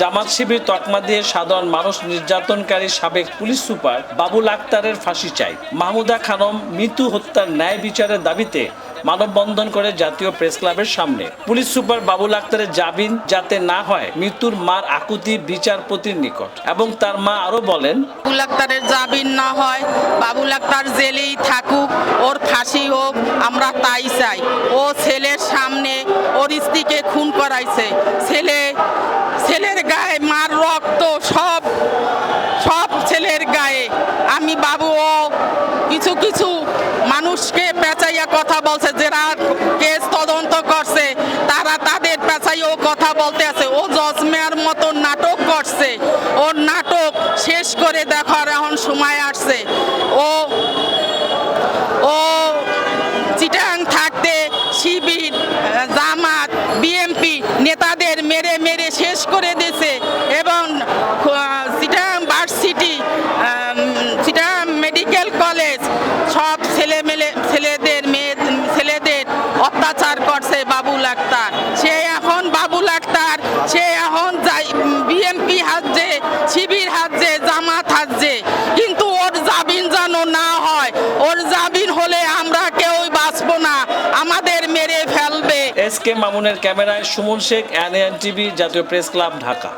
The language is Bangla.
জামাত শিবির তকমা দিয়ে সাধারণ মানুষ নির্যাতনকারী সাবেক পুলিশ সুপার বাবুল আক্তারের ফাঁসি চাই। মাহমুদা খানম মৃত্যু হত্যার ন্যায় বিচারের দাবিতে মানববন্ধন করে জাতীয় প্রেস ক্লাবের সামনে। পুলিশ সুপার বাবুল আক্তারের জামিন যাতে না হয় মৃত্যুর মার আকুতি বিচারপতির নিকট। এবং তার মা আরও বলেন, বাবুল আক্তারের জামিন না হয়, বাবুল আক্তার জেলেই থাকুক, ওর ফাঁসি হোক, আমরা তাই চাই। ও ছেলের সামনে ওর স্ত্রীকে খুন করাইছে। ছেলে গায়ে মার রক্ত সব সব ছেলের গায়ে। আমি বাবু, ও কিছু কিছু মানুষকে পেঁচাইয়া কথা বলছে, যারা কেস তদন্ত করছে, তারা তাদের পেঁচাইয়াও কথা বলতে আছে। ও জজমের মতো নাটক করছে। ওর নাটক শেষ করে দেখার এখন সময় আসছে। ও ও চিটাং থাকতে শিবির, জামাত বিএমপি নেতাদের মেরে মেরে শেষ করে দিয়েছে। মেলে ছেলেদের মেয়ে ছেলেদের অত্যাচার করছে বাবুল আক্তার। সে এখন বাবুল আক্তার, সে এখন যাই বিএমপি হাজছে শিবির হাজছে জামাত হাজছে কিন্তু ওর জামিন যেন না হয়, ওর জামিন হলে আমরা কেউই বাঁচবো না। আমাদের মেরে ফেলবে। এস কে মামুনের ক্যামেরায় সুমন শেখ এনএন টিভি, জাতীয় প্রেস ক্লাব, ঢাকা।